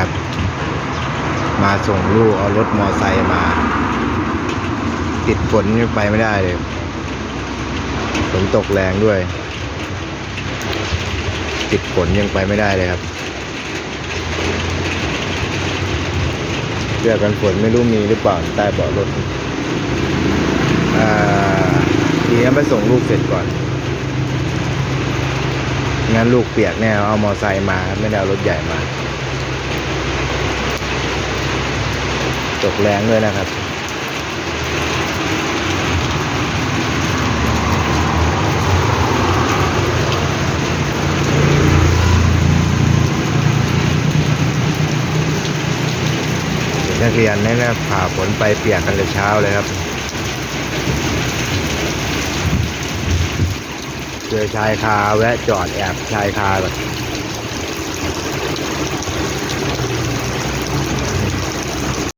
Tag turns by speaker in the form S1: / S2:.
S1: ครับ มาส่งลูกเอารถมอไซค์มา ติดฝนยังไปไม่ได้เลยฝนตกแรงด้วย ติดฝนยังไปไม่ได้เลยครับเสื้อกันฝนไม่รู้มีหรือเปล่าใต้เบาะรถอ่าทีนี้ไปส่งลูกเสร็จก่อน งั้นลูกเปียกแน่เอามอไซค์มา ไม่ได้เอารถใหญ่มา ตกแรงด้วยนะครับเด็กนักเรียนนี่นะผ่าฝนไปเปียกกันแต่เช้าเลยครับเจอชายคาแวะจอดแอบชายคาแบบ